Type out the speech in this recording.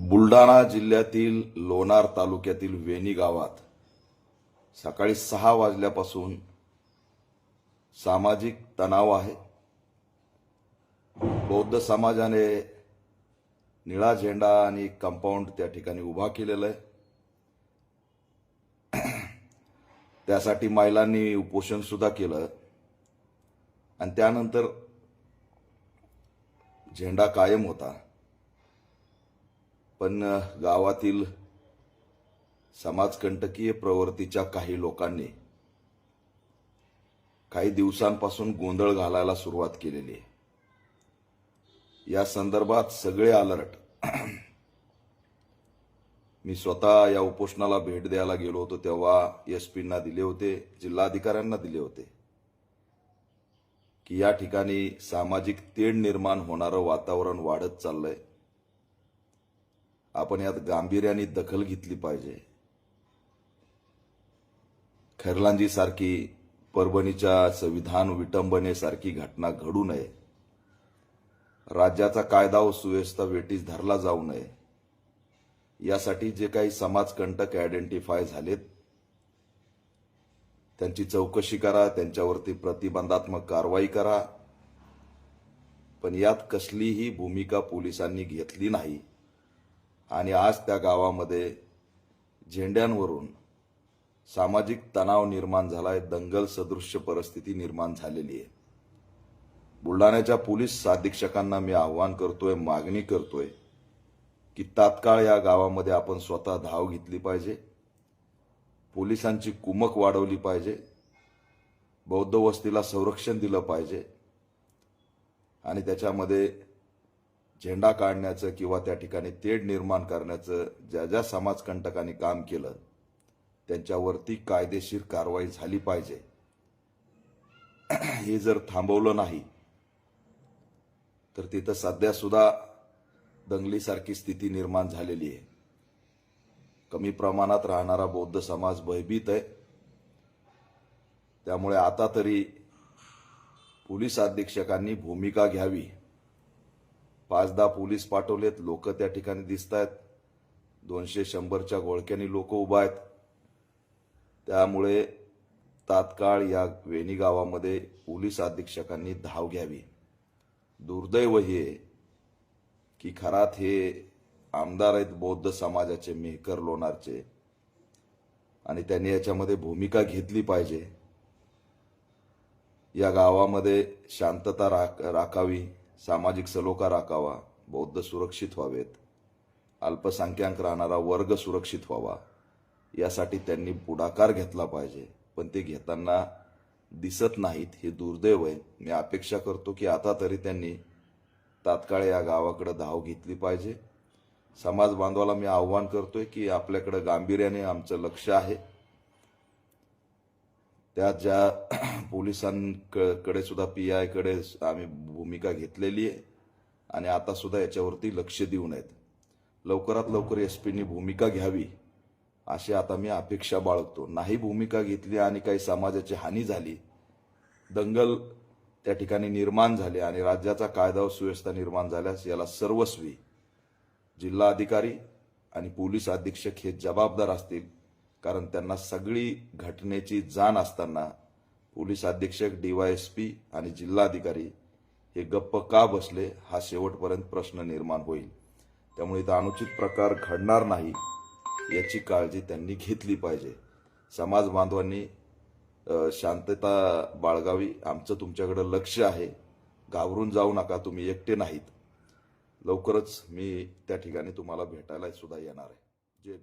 बुलढाणा जिल्ह्यातील लोणार तालुक्यातील वेणी गावात सकाळी सहा वाजल्यापासून सामाजिक तणाव आहे. बौद्ध समाजाने निळा झेंडा आणि कंपाऊंड त्या ठिकाणी उभा केलेला आहे. त्यासाठी महिलांनी उपोषण सुद्धा केलं. आणि त्यानंतर झेंडा कायम होता. पण गावातील समाजकंटकीय प्रवृत्तीच्या काही लोकांनी काही दिवसांपासून गोंधळ घालायला सुरुवात केलेली आहे. या संदर्भात सगळे अलर्ट. मी स्वतः या उपोषणाला भेट द्यायला गेलो होतो तेव्हा एस पींना दिले होते जिल्हाधिकाऱ्यांना दिले होते की या ठिकाणी सामाजिक तेढ निर्माण होणारं वातावरण वाढत चाललंय. आपण यात गांभीर्याने दखल घेतली पाहिजे. खैरलांजी सारखी परभणीच्या संविधान विटंबनेसारखी घटना घडू नये. राज्याचा कायदा व सुव्यवस्था वेटीस धरला जाऊ नये. यासाठी जे काही समाजकंटक आयडेंटिफाय झालेत त्यांची चौकशी करा त्यांच्यावरती प्रतिबंधात्मक कारवाई करा. पण यात कसलीही भूमिका पोलिसांनी घेतली नाही. आणि आज त्या गावामध्ये झेंड्यांवरून सामाजिक तणाव निर्माण झाला आहे दंगल सदृश्य परिस्थिती निर्माण झालेली आहे. बुलढाण्याच्या पोलीस अधीक्षकांना मी आव्हान करतोय मागणी करतोय की तात्काळ या गावामध्ये आपण स्वतः धाव घेतली पाहिजे. पोलिसांची कुमक वाढवली पाहिजे. बौद्ध वस्तीला संरक्षण दिलं पाहिजे. आणि त्याच्यामध्ये झेंडा काढण्याचं किंवा त्या ठिकाणी तेढ निर्माण करण्याचं ज्या ज्या समाजकंटकांनी काम केलं त्यांच्यावरती कायदेशीर कारवाई झाली पाहिजे. हे जर थांबवलं नाही तर तिथं सध्यासुद्धा दंगलीसारखी स्थिती निर्माण झालेली आहे. कमी प्रमाणात राहणारा बौद्ध समाज भयभीत आहे. त्यामुळे आता तरी पोलीस अधीक्षकांनी भूमिका घ्यावी. पाच दहा पोलीस पाठवलेत. लोक त्या ठिकाणी दिसत आहेत दोनशे शंभरच्या घोळक्यानी लोक उभा आहेत. त्यामुळे तात्काळ या वेणी गावामध्ये पोलीस अधीक्षकांनी धाव घ्यावी. दुर्दैव हे की खरात हे आमदार आहेत बौद्ध समाजाचे मेहकर लोणारचे. आणि त्यांनी याच्यामध्ये भूमिका घेतली पाहिजे. या गावामध्ये शांतता राख राखावी. सामाजिक सलोखा राखावा बौद्ध सुरक्षित व्हावेत अल्पसंख्याक राहणारा वर्ग सुरक्षित व्हावा यासाठी त्यांनी पुढाकार घेतला पाहिजे. पण ते घेताना दिसत नाहीत हे दुर्दैव आहे. मी अपेक्षा करतो की आता तरी त्यांनी तात्काळ या गावाकडे धाव घेतली पाहिजे. समाज बांधवाला मी आव्हान करतोय की आपल्याकडे गांभीर्याने आमचं लक्ष आहे. त्या ज्या पोलिसांकडे सुद्धा पी आयकडे आम्ही भूमिका घेतलेली आहे आणि आता सुद्धा याच्यावरती लक्ष देऊ नयेत लवकरात लवकर एस पीनी भूमिका घ्यावी अशी आता मी अपेक्षा बाळगतो. नाही भूमिका घेतली आणि काही समाजाची हानी झाली दंगल त्या ठिकाणी निर्माण झाले आणि राज्याचा कायदा व सुव्यवस्था निर्माण झाल्यास याला सर्वस्वी जिल्हा अधिकारी आणि पोलीस अधीक्षक हे जबाबदार असतील कारण त्यांना सगळी घटनेची जाण असताना पोलीस अधीक्षक डीवायएसपी आणि जिल्हाधिकारी हे गप्प का बसले हा शेवटपर्यंत प्रश्न निर्माण होईल. त्यामुळे इथं अनुचित प्रकार घडणार नाही याची काळजी त्यांनी घेतली पाहिजे. समाज बांधवांनी शांतता बाळगावी. आमचं तुमच्याकडं लक्ष आहे. घाबरून जाऊ नका. तुम्ही एकटे नाहीत. लवकरच मी त्या ठिकाणी तुम्हाला भेटायला सुद्धा येणार आहे. जय